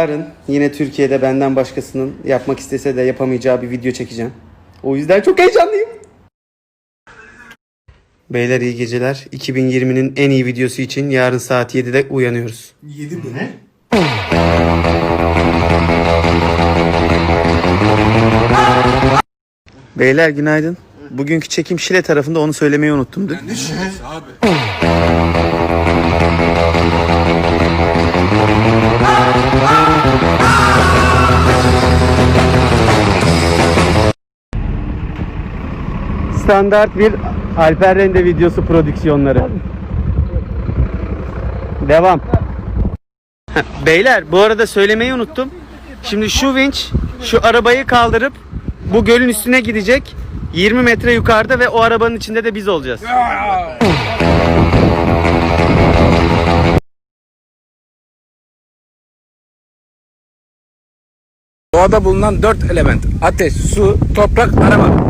Yarın yine Türkiye'de benden başkasının yapmak istese de yapamayacağı bir video çekeceğim. O yüzden çok heyecanlıyım. Beyler iyi geceler. 2020'nin en iyi videosu için yarın saat 7'de uyanıyoruz. 7 mi? Ne? Beyler günaydın. Bugünkü çekim Şile tarafında onu söylemeyi unuttum. dün. Ne şiresi abi? Standart bir Alper Rende videosu prodüksiyonları. Devam. Beyler bu arada söylemeyi unuttum. Şimdi şu vinç şu arabayı kaldırıp bu gölün üstüne gidecek. 20 metre yukarıda ve o arabanın içinde de biz olacağız. Doğada bulunan dört element. Ateş, su, toprak, araba.